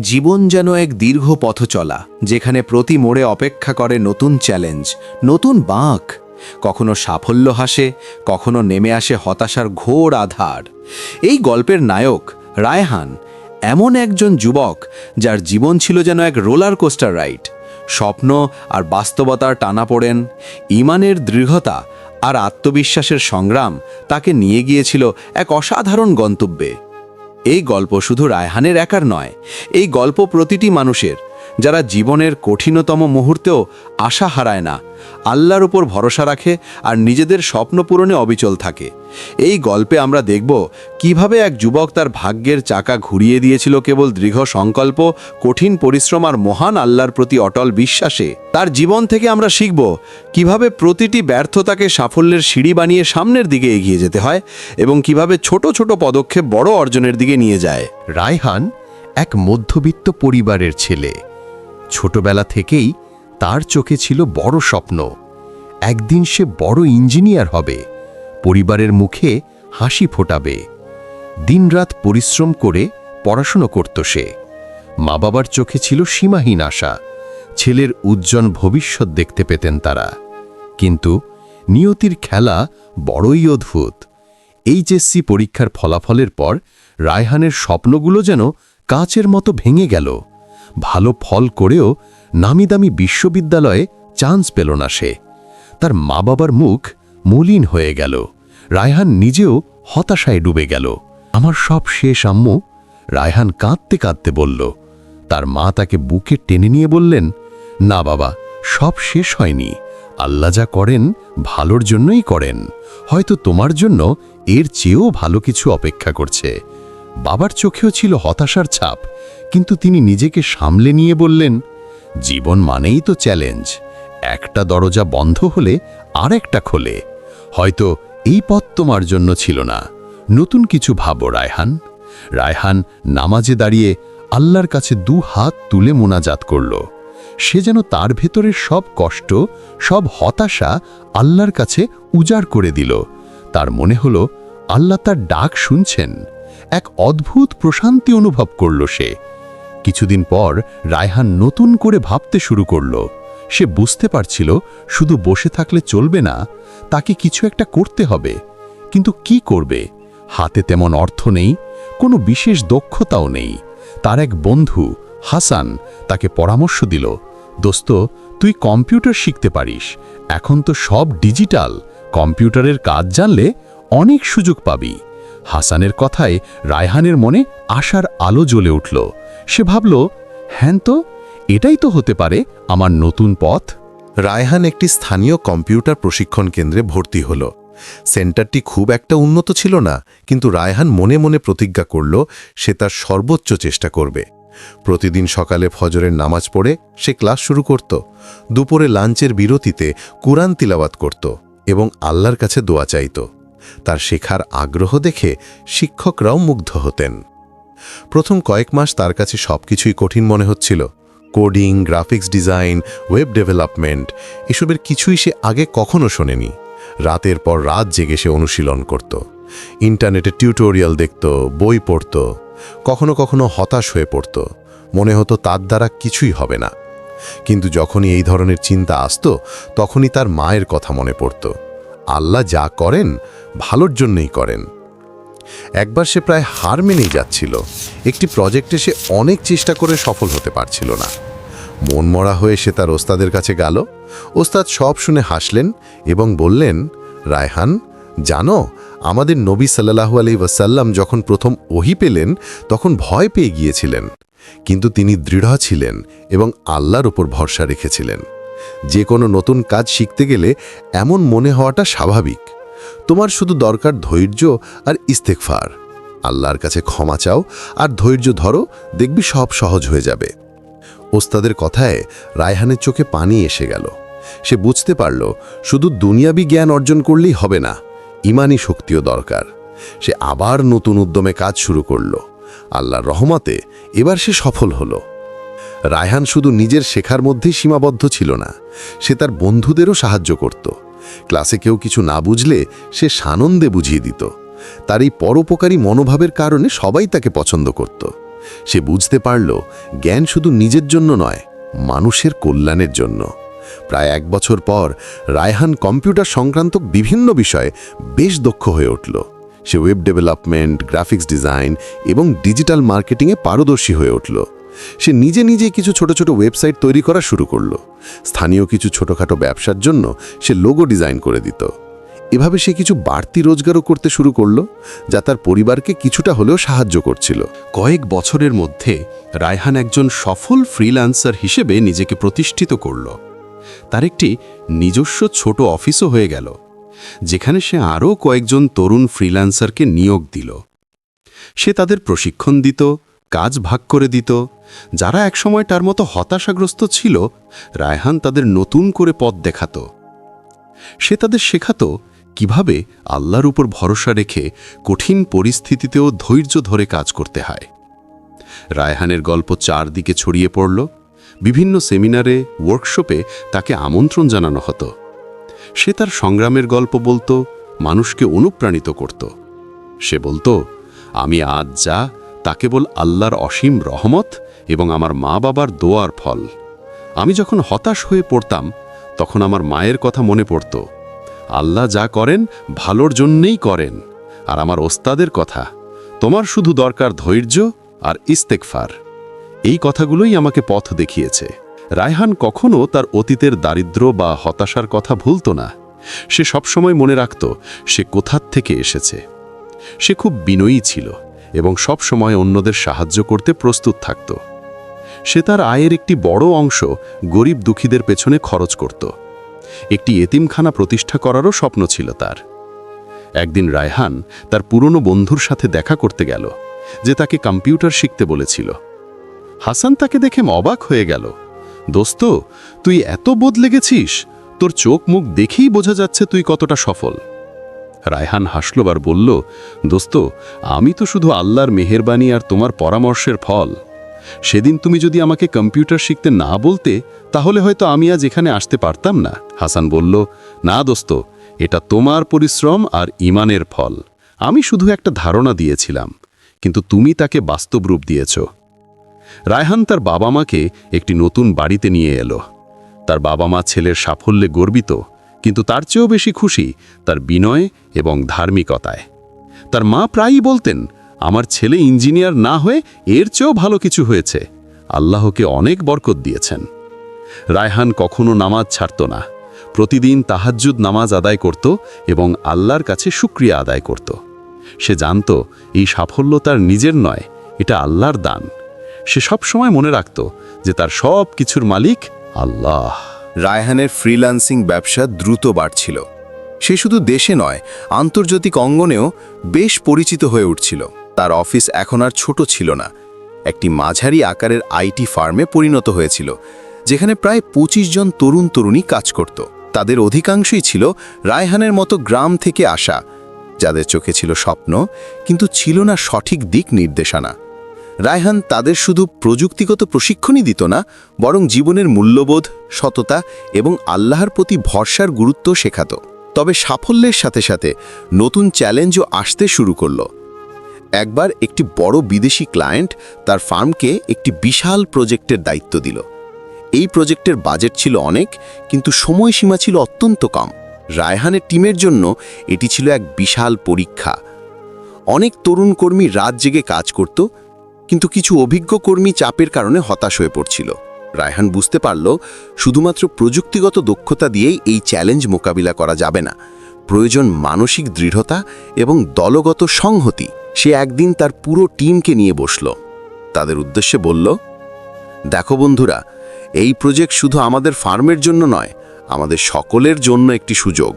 জীবন যেন এক দীর্ঘ পথ চলা, যেখানে প্রতি মোড়ে অপেক্ষা করে নতুন চ্যালেঞ্জ, নতুন বাঁক। কখনো সাফল্য হাসে, কখনো নেমে আসে হতাশার ঘোর আধার। এই গল্পের নায়ক, রায়হান, এমন একজন যুবক, যার জীবন ছিল যেন এক রোলার কোস্টার রাইড। স্বপ্ন আর বাস্তবতার টানাপোড়েন ইমানের দৃঢ়তা আর আত্মবিশ্বাসের সংগ্রাম তাকে নিয়ে গিয়েছিল এক অসাধারণ গন্তব্যে। এই গল্প শুধু রায়হানের একার নয় এই গল্প প্রতিটি মানুষের। যারা জীবনের কঠিনতম মুহূর্তেও আশা হারায় না, আল্লাহর উপর ভরসা রাখে আর নিজেদের স্বপ্ন পূরণে অবিচল থাকে। এই গল্পে আমরা দেখব কীভাবে এক যুবক তার ভাগ্যের চাকা ঘুরিয়ে দিয়েছিল কেবল দৃঢ় সংকল্প, কঠিন পরিশ্রম আর মহান আল্লাহর প্রতি অটল বিশ্বাসে। তার জীবন থেকে আমরা শিখব কীভাবে প্রতিটি ব্যর্থতাকে সাফল্যের সিঁড়ি বানিয়ে সামনের দিকে এগিয়ে যেতে হয় এবং কীভাবে ছোট ছোট পদক্ষেপ বড় অর্জনের দিকে নিয়ে যায়। রায়হান এক মধ্যবিত্ত পরিবারের ছেলে। ছোটবেলা থেকেই তার চোখে ছিল বড় স্বপ্ন। একদিন সে বড় ইঞ্জিনিয়ার হবে। পরিবারের মুখে হাসি ফোটাবে। দিনরাত পরিশ্রম করে পড়াশুনো করত সে। মা বাবার চোখে ছিল সীমাহীন আশা। ছেলের উজ্জ্বল ভবিষ্যৎ দেখতে পেতেন তারা। কিন্তু নিয়তির খেলা বড়ই অদ্ভুত। এইচএসসি পরীক্ষার ফলাফলের পর রায়হানের স্বপ্নগুলো যেন কাচের মতো ভেঙে গেল। ভালো ফল করেও নামিদামি বিশ্ববিদ্যালয়ে চান্স পেল না সে। তার মা বাবার মুখ মলিন হয়ে গেল। রায়হান নিজেও হতাশায় ডুবে গেল। আমার সব শেষ, আম্মু, রায়হান কাঁদতে কাঁদতে বলল। তার মা তাকে বুকে টেনে নিয়ে বললেন, না বাবা, সব শেষ হয়নি। আল্লাহ যা করেন, ভালোর জন্যই করেন। হয়তো তোমার জন্য এর চেয়েও ভালো কিছু অপেক্ষা করছে। বাবার চোখেও ছিল হতাশার ছাপ, কিন্তু তিনি নিজেকে সামলে নিয়ে বললেন, জীবন মানেই তো চ্যালেঞ্জ। একটা দরজা বন্ধ হলে আর একটা খোলে। হয়তো এই পথ তোমার জন্য ছিল না। নতুন কিছু ভাবো, রায়হান। রায়হান নামাজে দাঁড়িয়ে আল্লাহর কাছে দু হাত তুলে মোনাজাত করল। সে যেন তার ভেতরের সব কষ্ট, সব হতাশা আল্লাহর কাছে উজাড় করে দিল। তার মনে হলো, আল্লাহ তার ডাক শুনছেন। এক অদ্ভুত প্রশান্তি অনুভব করল সে। কিছুদিন পর রায়হান নতুন করে ভাবতে শুরু করল। সে বুঝতে পারছিল শুধু বসে থাকলে চলবে না, তাকে কিছু একটা করতে হবে। কিন্তু কি করবে? হাতে তেমন অর্থ নেই, কোনো বিশেষ দক্ষতাও নেই। তার এক বন্ধু, হাসান, তাকে পরামর্শ দিল, দোস্ত, তুই কম্পিউটার শিখতে পারিস। এখন তো সব ডিজিটাল। কম্পিউটারের কাজ জানলে অনেক সুযোগ পাবি। হাসানের কথায় রায়হানের মনে আশার আলো জ্বলে উঠল। সে ভাবল হ্যাঁ তো, এটাই তো হতে পারে আমার নতুন পথ। রায়হান একটি স্থানীয় কম্পিউটার প্রশিক্ষণ কেন্দ্রে ভর্তি হল। সেন্টারটি খুব একটা উন্নত ছিল না, কিন্তু রায়হান মনে মনে প্রতিজ্ঞা করল, সে তার সর্বোচ্চ চেষ্টা করবে। প্রতিদিন সকালে ফজরের নামাজ পড়ে সে ক্লাস শুরু করত। দুপুরে লাঞ্চের বিরতিতে কুরআন তিলাওয়াত করত এবং আল্লাহর কাছে দোয়া চাইত। তার শেখার আগ্রহ দেখে শিক্ষকরাও মুগ্ধ হতেন। প্রথম কয়েক মাস তার কাছে সবকিছুই কঠিন মনে হচ্ছিল। Coding, graphics design, web development, এসবের কিছুই সে আগে কখনো শোনেনি। রাতের পর রাত জেগে সে অনুশীলন করত। ইন্টারনেটে টিউটোরিয়াল দেখত, বই পড়ত, কখনো কখনো হতাশ হয়ে পড়ত। মনে হতো তার দ্বারা কিছুই হবে না। কিন্তু যখনই এই ধরনের চিন্তা আসত, তখনই তার মায়ের কথা মনে পড়ত। আল্লাহ যা করেন ভালোর জন্যই করেন। একবার সে প্রায় হার মেনেই যাচ্ছিল। একটি প্রজেক্টে সে অনেক চেষ্টা করে সফল হতে পারছিল না। মন মরা হয়ে সে তার ওস্তাদের কাছে গেল। ওস্তাদ সব শুনে হাসলেন এবং বললেন, রায়হান, জানো, আমাদের নবী সাল্লাহু আলি ওয়াসাল্লাম যখন প্রথম ওহি পেলেন, তখন ভয় পেয়ে গিয়েছিলেন। কিন্তু তিনি দৃঢ় ছিলেন এবং আল্লাহর উপর ভরসা রেখেছিলেন। যে কোনো নতুন কাজ শিখতে গেলে এমন মনে হওয়াটা স্বাভাবিক। তোমার শুধু দরকার ধৈর্য আর ইস্তেকফার আল্লাহর কাছে ক্ষমা চাও আর ধৈর্য ধরো, দেখবি সব সহজ হয়ে যাবে। ওস্তাদের কথায় রায়হানের চোখে পানি এসে গেল। সে বুঝতে পারল, শুধু দুনিয়াবি জ্ঞান অর্জন করলেই হবে না ইমানি শক্তিও দরকার। সে আবার নতুন উদ্যমে কাজ শুরু করল। আল্লাহর রহমতে এবার সে সফল হলো। রায়হান শুধু নিজের শেখার মধ্যেই সীমাবদ্ধ ছিল না, সে তার বন্ধুদেরও সাহায্য করত। ক্লাসে কেউ কিছু না বুঝলে সে সানন্দে বুঝিয়ে দিত। তার এই পরোপকারী মনোভাবের কারণে সবাই তাকে পছন্দ করত। সে বুঝতে পারল, জ্ঞান শুধু নিজের জন্য নয়, মানুষের কল্যাণের জন্য। প্রায় এক বছর পর, রায়হান কম্পিউটার সংক্রান্ত বিভিন্ন বিষয়ে বেশ দক্ষ হয়ে উঠল। সে ওয়েব ডেভেলপমেন্ট, গ্রাফিক্স ডিজাইন এবং ডিজিটাল মার্কেটিংয়ে পারদর্শী হয়ে উঠল। সে নিজে নিজে কিছু ছোট ছোট ওয়েবসাইট তৈরি করা শুরু করল। স্থানীয় কিছু ছোটখাটো ব্যবসার জন্য সে লোগো ডিজাইন করে দিত। এভাবে সে কিছু বাড়তি রোজগারও করতে শুরু করল, যা তার পরিবারকে কিছুটা হলেও সাহায্য করছিল। কয়েক বছরের মধ্যে রায়হান একজন সফল ফ্রিল্যান্সার হিসেবে নিজেকে প্রতিষ্ঠিত করল। তার একটি নিজস্ব ছোট অফিসও হয়ে গেল, যেখানে সে আরও কয়েকজন তরুণ ফ্রিল্যান্সারকে নিয়োগ দিল। সে তাদের প্রশিক্ষণ দিত, কাজ ভাগ করে দিত যারা একসময় তার মতো হতাশাগ্রস্ত ছিল, রায়হান তাদের নতুন করে পথ দেখাত। সে তাদের শেখাত কীভাবে আল্লাহর উপর ভরসা রেখে কঠিন পরিস্থিতিতেও ধৈর্য ধরে কাজ করতে হয়। রায়হানের গল্প চারদিকে ছড়িয়ে পড়ল। বিভিন্ন সেমিনারে, ওয়ার্কশপে তাকে আমন্ত্রণ জানানো হতো। সে তার সংগ্রামের গল্প বলতো, মানুষকে অনুপ্রাণিত করত। সে বলতো, আমি আজ যা, তা কেবল আল্লাহর অসীম রহমত এবং আমার মা বাবার দোয়ার ফল। আমি যখন হতাশ হয়ে পড়তাম, তখন আমার মায়ের কথা মনে পড়ত, আল্লাহ যা করেন, ভালোর জন্যেই করেন। আর আমার ওস্তাদের কথা, তোমার শুধু দরকার ধৈর্য আর ইস্তেকফার এই কথাগুলোই আমাকে পথ দেখিয়েছে। রায়হান কখনো তার অতীতের দারিদ্র্য বা হতাশার কথা ভুলত না। সে সবসময় মনে রাখত, সে কোথার থেকে এসেছে। সে খুব বিনয়ী ছিল এবং সব সময় অন্যদের সাহায্য করতে প্রস্তুত থাকত। সে তার আয়ের একটি বড় অংশ গরিব দুঃখীদের পেছনে খরচ করত। একটি এতিমখানা প্রতিষ্ঠা করারও স্বপ্ন ছিল তার। একদিন রায়হান তার পুরনো বন্ধুর সাথে দেখা করতে গেল, যে তাকে কম্পিউটার শিখতে বলেছিল। হাসান তাকে দেখে অবাক হয়ে গেল। দোস্ত, তুই এত বদলে গেছিস তোর চোখ মুখ দেখেই বোঝা যাচ্ছে তুই কতটা সফল। রায়হান হাসলবার বলল, দোস্ত, আমি তো শুধু আল্লাহর মেহেরবানি আর তোমার পরামর্শের ফল। সেদিন তুমি যদি আমাকে কম্পিউটার শিখতে না বলতে, তাহলে হয়তো আমি আজ এখানে আসতে পারতাম না। হাসান বলল, না দোস্ত, এটা তোমার পরিশ্রম আর ইমানের ফল। আমি শুধু একটা ধারণা দিয়েছিলাম, কিন্তু তুমি তাকে বাস্তব রূপ দিয়েছ। রায়হান তার বাবা মাকে একটি নতুন বাড়িতে নিয়ে এলো। তার বাবা মা ছেলের সাফল্যে গর্বিত, কিন্তু তার চেয়েও বেশি খুশি তার বিনয় এবং ধার্মিকতায়। তার মা প্রায়ই বলতেন আমার ছেলে ইঞ্জিনিয়ার না হয়ে এর চেয়েও ভালো কিছু হয়েছে। আল্লাহকে অনেক বরকত দিয়েছেন। রায়হান কখনো নামাজ ছাড়ত না। প্রতিদিন তাহাজ্জুদ নামাজ আদায় করত এবং আল্লাহর কাছে শুক্রিয়া আদায় করত। সে জানত, এই সাফল্য তার নিজের নয়, এটা আল্লাহর দান। সে সব সময় মনে রাখত যে তার সব কিছুর মালিক আল্লাহ। রায়হানের ফ্রিল্যান্সিং ব্যবসা দ্রুত বাড়ছিল। সে শুধু দেশে নয়, আন্তর্জাতিক অঙ্গনেও বেশ পরিচিত হয়ে উঠছিল। তার অফিস এখন আর ছোট ছিল না। একটি মাঝারি আকারের আইটি ফার্মে পরিণত হয়েছিল, যেখানে প্রায় ২৫ জন তরুণ তরুণী কাজ করত। তাদের অধিকাংশই ছিল রায়হানের মতো গ্রাম থেকে আসা, যাদের চোখে ছিল স্বপ্ন, কিন্তু ছিল না সঠিক দিক নির্দেশনা। রায়হান তাদের শুধু প্রযুক্তিগত প্রশিক্ষণই দিত না, বরং জীবনের মূল্যবোধ, সততা এবং আল্লাহর প্রতি ভরসার গুরুত্ব শেখাত। তবে সাফল্যের সাথে সাথে নতুন চ্যালেঞ্জও আসতে শুরু করল। একবার একটি বড় বিদেশি ক্লায়েন্ট তার ফার্মকে একটি বিশাল প্রজেক্টের দায়িত্ব দিল। এই প্রজেক্টের বাজেট ছিল অনেক, কিন্তু সময়সীমা ছিল অত্যন্ত কম। রায়হানের টিমের জন্য এটি ছিল এক বিশাল পরীক্ষা। অনেক তরুণ কর্মী রাত জেগে কাজ করত, কিন্তু কিছু অভিজ্ঞ কর্মী চাপের কারণে হতাশ হয়ে পড়ছিল। রায়হান বুঝতে পারল, শুধুমাত্র প্রযুক্তিগত দক্ষতা দিয়েই এই চ্যালেঞ্জ মোকাবিলা করা যাবে না। প্রয়োজন মানসিক দৃঢ়তা এবং দলগত সংহতি। সে একদিন তার পুরো টিমকে নিয়ে বসল। তাদের উদ্দেশ্যে বলল, দেখো বন্ধুরা, এই প্রজেক্ট শুধু আমাদের ফার্মের জন্য নয়, আমাদের সকলের জন্য একটি সুযোগ।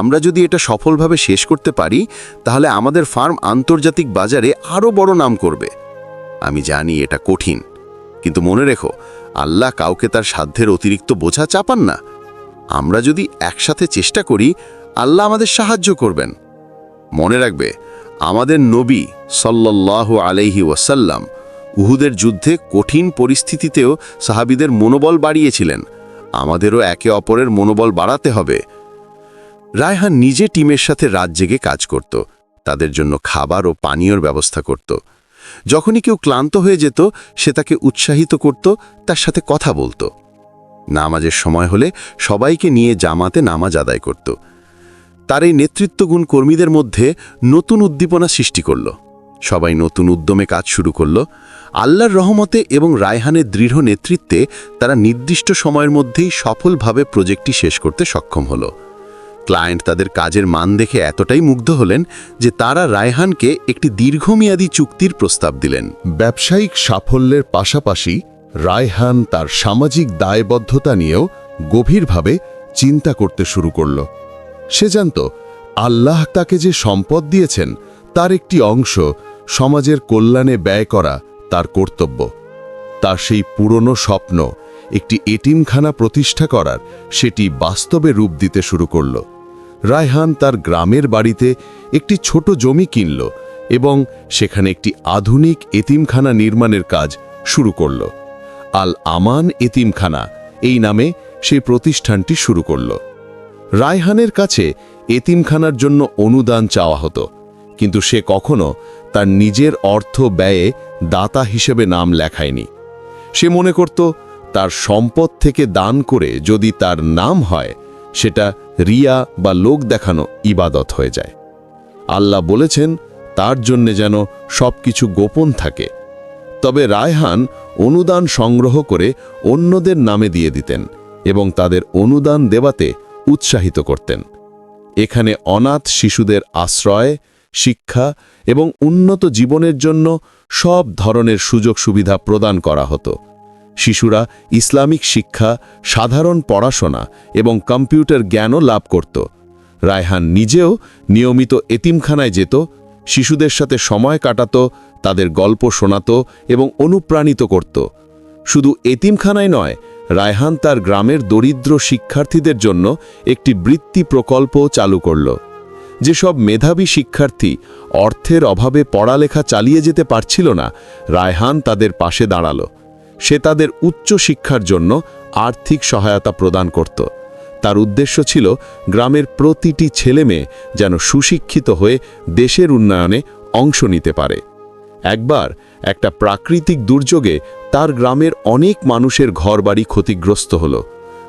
আমরা যদি এটা সফলভাবে শেষ করতে পারি, তাহলে আমাদের ফার্ম আন্তর্জাতিক বাজারে আরও বড় নাম করবে। আমি জানি এটা কঠিন, কিন্তু মনে রেখো, আল্লাহ কাউকে তার সাধ্যের অতিরিক্ত বোঝা চাপান না। আমরা যদি একসাথে চেষ্টা করি, আল্লাহ আমাদের সাহায্য করবেন। মনে রাখবে আমাদের নবী সাল্লাহ আলাইহি ওয়াসাল্লাম উহুদের যুদ্ধে কঠিন পরিস্থিতিতেও সাহাবিদের মনোবল বাড়িয়েছিলেন। আমাদেরও একে অপরের মনোবল বাড়াতে হবে। রায়হান নিজে টিমের সাথে রাত জেগে কাজ করত, তাদের জন্য খাবার ও পানীয়র ব্যবস্থা করত। যখনই কেউ ক্লান্ত হয়ে যেত, সে তাকে উৎসাহিত করত, তার সাথে কথা বলতো। নামাজের সময় হলে সবাইকে নিয়ে জামাতে নামাজ আদায় করত। তার এই নেতৃত্বগুণ কর্মীদের মধ্যে নতুন উদ্দীপনা সৃষ্টি করল। সবাই নতুন উদ্যমে কাজ শুরু করল। আল্লাহর রহমতে এবং রায়হানের দৃঢ় নেতৃত্বে তারা নির্দিষ্ট সময়ের মধ্যেই সফলভাবে প্রজেক্টটি শেষ করতে সক্ষম হলো। ক্লায়েন্ট তাদের কাজের মান দেখে এতটাই মুগ্ধ হলেন যে তারা রায়হানকে একটি দীর্ঘমেয়াদী চুক্তির প্রস্তাব দিলেন। ব্যবসায়িক সাফল্যের পাশাপাশি রায়হান তার সামাজিক দায়বদ্ধতা নিয়েও গভীরভাবে চিন্তা করতে শুরু করল। সে জানত, আল্লাহ তাকে যে সম্পদ দিয়েছেন, তার একটি অংশ সমাজের কল্যাণে ব্যয় করা তার কর্তব্য। তার সেই পুরনো স্বপ্ন, একটি এটিমখানা প্রতিষ্ঠা করার, সেটি বাস্তবে রূপ দিতে শুরু করল। রায়হান তার গ্রামের বাড়িতে একটি ছোট জমি কিনল এবং সেখানে একটি আধুনিক এতিমখানা নির্মাণের কাজ শুরু করল। আল আমান এতিমখানা, এই নামে সেই প্রতিষ্ঠানটি শুরু করল। রায়হানের কাছে এতিমখানার জন্য অনুদান চাওয়া হতো, কিন্তু সে কখনো তার নিজের অর্থ ব্যয়ে দাতা হিসেবে নাম লেখায়নি। সে মনে করত, তার সম্পদ থেকে দান করে যদি তার নাম হয়, সেটা রিয়া বা লোক দেখানো ইবাদত হয়ে যায়। আল্লাহ বলেছেন, তার জন্যে যেন সব কিছু গোপন থাকে। তবে রায়হান অনুদান সংগ্রহ করে অন্যদের নামে দিয়ে দিতেন এবং তাদের অনুদান দেওয়াতে উৎসাহিত করতেন। এখানে অনাথ শিশুদের আশ্রয়, শিক্ষা এবং উন্নত জীবনের জন্য সব ধরনের সুযোগ সুবিধা প্রদান করা হতো। শিশুরা ইসলামিক শিক্ষা, সাধারণ পড়াশোনা এবং কম্পিউটার জ্ঞানও লাভ করত। রায়হান নিজেও নিয়মিত এতিমখানায় যেত, শিশুদের সাথে সময় কাটাত, তাদের গল্প শোনাতো এবং অনুপ্রাণিত করত। শুধু এতিমখানায় নয় রায়হান তার গ্রামের দরিদ্র শিক্ষার্থীদের জন্য একটি বৃত্তি প্রকল্প চালু করল। যেসব মেধাবী শিক্ষার্থী অর্থের অভাবে পড়ালেখা চালিয়ে যেতে পারছিল না, রায়হান তাদের পাশে দাঁড়াল। সে তাদের উচ্চ শিক্ষার জন্য আর্থিক সহায়তা প্রদান করত। তার উদ্দেশ্য ছিল গ্রামের প্রতিটি ছেলেমেয়ে যেন সুশিক্ষিত হয়ে দেশের উন্নয়নে অংশ নিতে পারে। একবার একটা প্রাকৃতিক দুর্যোগে তার গ্রামের অনেক মানুষের ঘরবাড়ি ক্ষতিগ্রস্ত হল।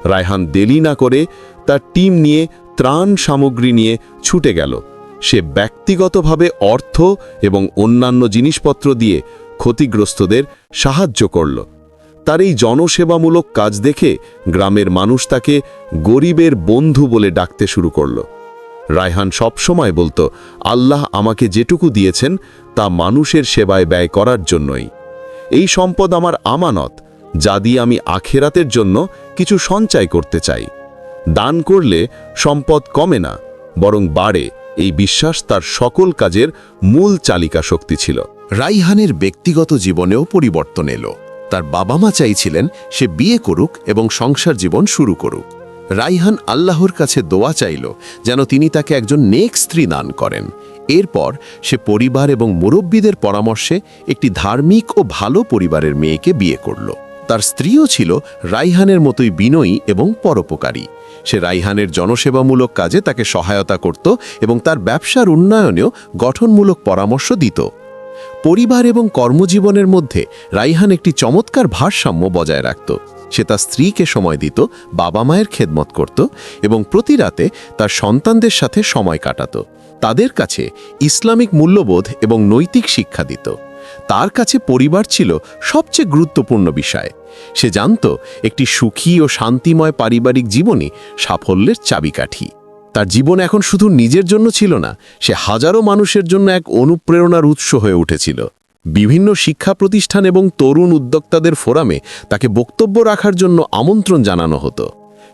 রায়হান দেলি না করে তার টিম নিয়ে ত্রাণ সামগ্রী নিয়ে ছুটে গেল। সে ব্যক্তিগতভাবে অর্থ এবং অন্যান্য জিনিসপত্র দিয়ে ক্ষতিগ্রস্তদের সাহায্য করল। তার এই জনসেবামূলক কাজ দেখে গ্রামের মানুষ তাকে গরিবের বন্ধু বলে ডাকতে শুরু করল। রায়হান সবসময় বলতো, আল্লাহ আমাকে যেটুকু দিয়েছেন তা মানুষের সেবায় ব্যয় করার জন্যই। এই সম্পদ আমার আমানত, যা দিয়ে আমি আখেরাতের জন্য কিছু সঞ্চয় করতে চাই। দান করলে সম্পদ কমে না, বরং বাড়ে, এই বিশ্বাস তার সকল কাজের মূল চালিকা শক্তি ছিল। রাইহানের ব্যক্তিগত জীবনেও পরিবর্তন এলো। তার বাবা মা চাইছিলেন সে বিয়ে করুক এবং সংসার জীবন শুরু করুক। রাইহান আল্লাহর কাছে দোয়া চাইল, যেন তিনি তাকে একজন নেক স্ত্রী দান করেন। এরপর সে পরিবার এবং মুরব্বীদের পরামর্শে একটি ধার্মিক ও ভালো পরিবারের মেয়েকে বিয়ে করল। তার স্ত্রীও ছিল রাইহানের মতোই বিনয়ী এবং পরোপকারী। সে রাইহানের জনসেবামূলক কাজে তাকে সহায়তা করত এবং তার ব্যবসার উন্নয়নেও গঠনমূলক পরামর্শ দিত। পরিবার এবং কর্মজীবনের মধ্যে রাইহান একটি চমৎকার ভারসাম্য বজায় রাখত। সে তার স্ত্রীকে সময় দিত, বাবা মায়ের খেদমত করত এবং প্রতি রাতে তার সন্তানদের সাথে সময় কাটাত। তাদের কাছে ইসলামিক মূল্যবোধ এবং নৈতিক শিক্ষা দিত। তার কাছে পরিবার ছিল সবচেয়ে গুরুত্বপূর্ণ বিষয়। সে জানত একটি সুখী ও শান্তিময় পারিবারিক জীবনই সাফল্যের চাবিকাঠি। তার জীবন এখন শুধু নিজের জন্য ছিল না, সে হাজারো মানুষের জন্য এক অনুপ্রেরণার উৎস হয়ে উঠেছিল। বিভিন্ন শিক্ষা প্রতিষ্ঠান এবং তরুণ উদ্যোক্তাদের ফোরামে তাকে বক্তব্য রাখার জন্য আমন্ত্রণ জানানো হতো।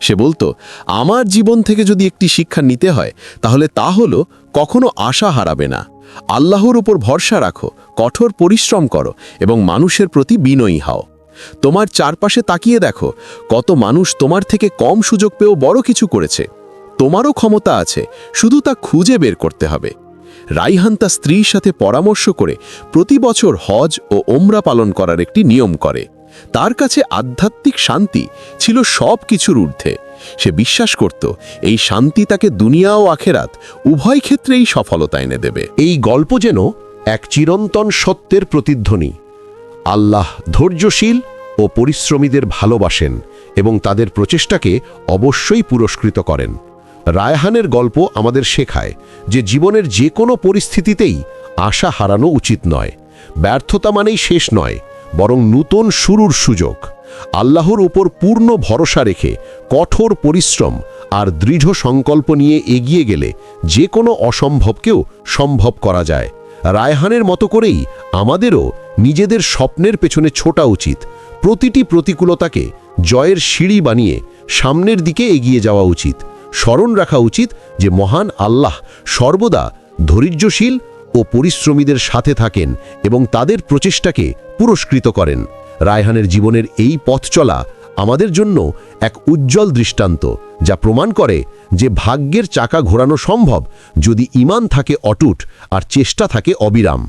সে বলতো, আমার জীবন থেকে যদি একটি শিক্ষা নিতে হয়, তাহলে তা হলো কখনো আশা হারাবে না। আল্লাহর উপর ভরসা রাখো, কঠোর পরিশ্রম করো এবং মানুষের প্রতি বিনয়ী হও। তোমার চারপাশে তাকিয়ে দেখো, কত মানুষ তোমার থেকে কম সুযোগ পেয়েও বড় কিছু করেছে। তোমারও ক্ষমতা আছে, শুধু তা খুঁজে বের করতে হবে রাইহান তার স্ত্রীর সাথে পরামর্শ করে প্রতি বছর হজ ও ওমরা পালন করার একটি নিয়ম করে। তার কাছে আধ্যাত্মিক শান্তি ছিল সব কিছুর ঊর্ধ্বে। সে বিশ্বাস করত, এই শান্তি তাকে দুনিয়া ও আখেরাত উভয় ক্ষেত্রেই সফলতা এনে দেবে। এই গল্প যেন এক চিরন্তন সত্যের প্রতিধ্বনি। আল্লাহ ধৈর্যশীল ও পরিশ্রমীদের ভালোবাসেন এবং তাদের প্রচেষ্টাকে অবশ্যই পুরস্কৃত করেন। রায়হানের গল্প আমাদের শেখায় যে জীবনের যে কোনো পরিস্থিতিতেই আশা হারানো উচিত নয়, ব্যর্থতা মানেই শেষ নয় বরং নূতন শুরুর সুযোগ। আল্লাহর উপর পূর্ণ ভরসা রেখে কঠোর পরিশ্রম আর দৃঢ় সংকল্প নিয়ে এগিয়ে গেলে যে কোনো অসম্ভবকেও সম্ভব করা যায়। রায়হানের মতো করেই আমাদেরও নিজেদের স্বপ্নের পেছনে ছোটা উচিত। প্রতিটি প্রতিকূলতাকে জয়ের সিঁড়ি বানিয়ে সামনের দিকে এগিয়ে যাওয়া উচিত। স্মরণ রাখা উচিত যে মহান আল্লাহ সর্বদা ধৈর্যশীল ও পরিশ্রমীদের সাথে থাকেন এবং তাদের প্রচেষ্টাকে পুরস্কৃত করেন। রায়হানের জীবনের এই পথ চলা আমাদের জন্য এক উজ্জ্বল দৃষ্টান্ত, যা প্রমাণ করে যে ভাগ্যের চাকা ঘোরানো সম্ভব যদি ইমান থাকে অটুট আর চেষ্টা থাকে অবিরাম।